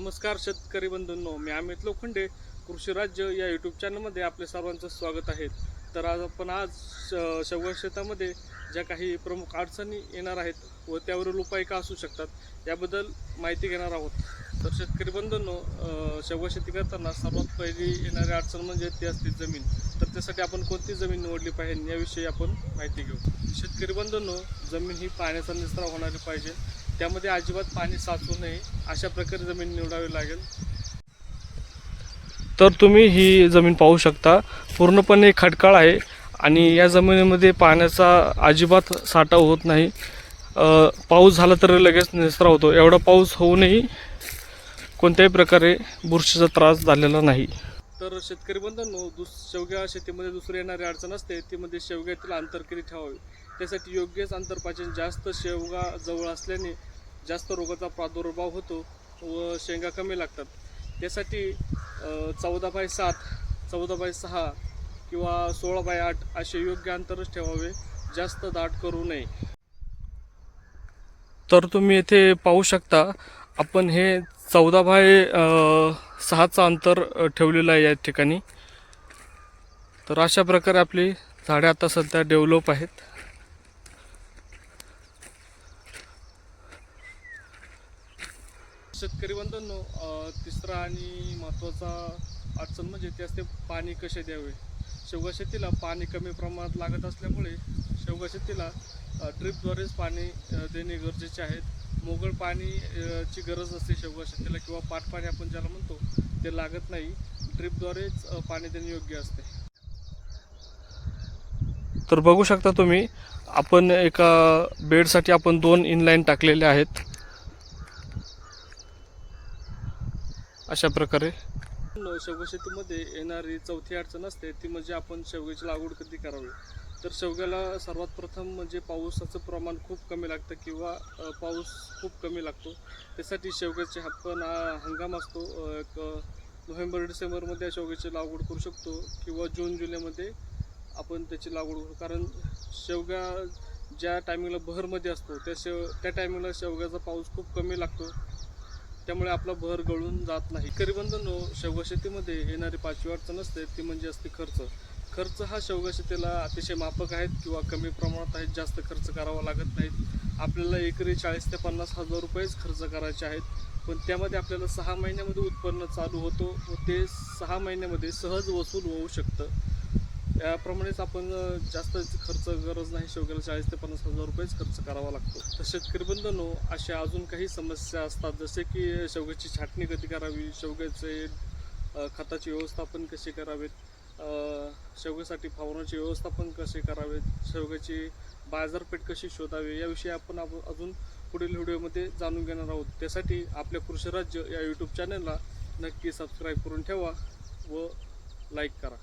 नमस्कार शेतकरी बंधूंनो मी अमित लोखंडे कृषी राज्य या यूट्यूब चॅनलमध्ये आपले सर्वांचं स्वागत आहे. तर आज आपण आज श- शेवगा शेतामध्ये ज्या काही प्रमुख अडचणी येणार आहेत व त्यावरील उपाय का असू शकतात याबद्दल माहिती घेणार आहोत. तर शेतकरी बंधूंनो अं, शेवगा शेती करताना सर्वात पहिली येणारी अडचण म्हणजे ती असते जमीन. तर त्यासाठी आपण कोणती जमीन निवडली पाहिजे याविषयी आपण माहिती घेऊ. शेतकरी बंधूंनो जमीन ही पाण्याचा निचरा होणारी पाहिजे. त्यामध्ये अजिबात पाणी साचू नये अशा प्रकारे जमीन निवडावी लागेल. तर तुम्ही ही जमीन पाहू शकता. पूर्णपणे खडकाळ आहे आणि या जमिनीमध्ये पाण्याचा अजिबात साठा होत नाही. पाऊस झाला तर लगेच निचरा होतो. एवढा पाऊस होऊनही कोणत्याही प्रकारे बुरशीचा त्रास झालेला नाही. तर शेतकरी बंधूंनो दुस शेवग्या शेतीमध्ये दुसरी येणारी अडचण असते ती म्हणजे शेवग्यातील अंतर किती ठेवावे? त्यासाठी योग्यच अंतर पाहिजे. जास्त शेवगा जवळ असल्याने जास्त रोगाचा प्रादुर्भाव होतो व शेंगा कमी लागतात. त्यासाठी चौदा बाय सात चौदा बाय सहा किंवा सोळा बाय आठ असे योग्य अंतरच ठेवावे. जास्त दाट करू नये. तर तुम्ही येथे पाहू शकता आपण हे चौदा बाय सहाचं अंतर ठेवलेलं आहे या ठिकाणी. तर अशा प्रकारे आपली झाडे आता सध्या डेव्हलप आहेत. शेतकरी बंधूंनो तिसरा आणि महत्त्वाचा अडचण म्हणजे ते असते पाणी कसे द्यावे? शेवगा शेतीला पाणी कमी प्रमाणात लागत असल्यामुळे शेवगा शेतीला ड्रिपद्वारेच पाणी देणे गरजेचे आहेत मोगळ पाणी ची गरज असते शेवगा शेतीला किंवा पाटपाणी आपण ज्याला म्हणतो ते लागत नाही. ड्रिपद्वारेच पाणी देणे योग्य असते. तर बघू शकता तुम्ही आपण एका बेडसाठी आपण दोन इनलाईन टाकलेले आहेत. अशा प्रकारे. शेवगा शेतीमध्ये येणारी चौथी अडचण असते ती म्हणजे आपण शेवग्याची लागवड कधी करावी? तर शेवग्याला सर्वात प्रथम म्हणजे पावसाचं प्रमाण खूप कमी लागतं किंवा पाऊस खूप कमी लागतो. त्यासाठी शेवग्याचे आपण अ, हंगाम असतो. एक नोव्हेंबर डिसेंबरमध्ये शेवग्याची लागवड करू शकतो किंवा जून जुलैमध्ये आपण त्याची लागवड करू. कारण शेवगा ज्या टायमिंगला बहरमध्ये असतो त्या शेव त्या टायमिंगला शेवग्याचा पाऊस खूप कमी लागतो. त्यामुळे आपला भर गळून जात नाही. करीबंधनो बंधूंनो शेवगा शेतीमध्ये येणारी पाचवी अडचण असते ती म्हणजे असते खर्च. खर्च हा शेवगा शेतीला अतिशय माफक आहेत किंवा कमी प्रमाणात आहेत जास्त खर्च करावा लागत नाहीत. आपल्याला एकरी चाळीस ते पन्नास हजार रुपयेच खर्च करायचे आहेत. पण त्यामध्ये आपल्याला सहा महिन्यामध्ये उत्पन्न चालू होतो व ते सहा महिन्यामध्ये सहज वसूल होऊ शकतं. त्याप्रमाणेच आपण जास्त खर्च गरज नाही शेवग्याला चाळीस ते पन्नास हजार रुपयेच खर्च करावा लागतो. तर शेतकरी बंधनो अशा अजून काही समस्या असतात जसे की शेवग्याची छाटणी कधी करावी शेवग्याचे खताचे व्यवस्थापन कसे करावेत शेवग्यासाठी फवारण्याचे व्यवस्थापन कसे करावेत शेवग्याची बाजारपेठ कशी शोधावी याविषयी आपण अजून पुढील व्हिडिओमध्ये जाणून घेणार आहोत. त्यासाठी आपल्या कृषी राज्य या यूट्यूब चॅनलला नक्की सबस्क्राईब करून ठेवा व लाईक करा.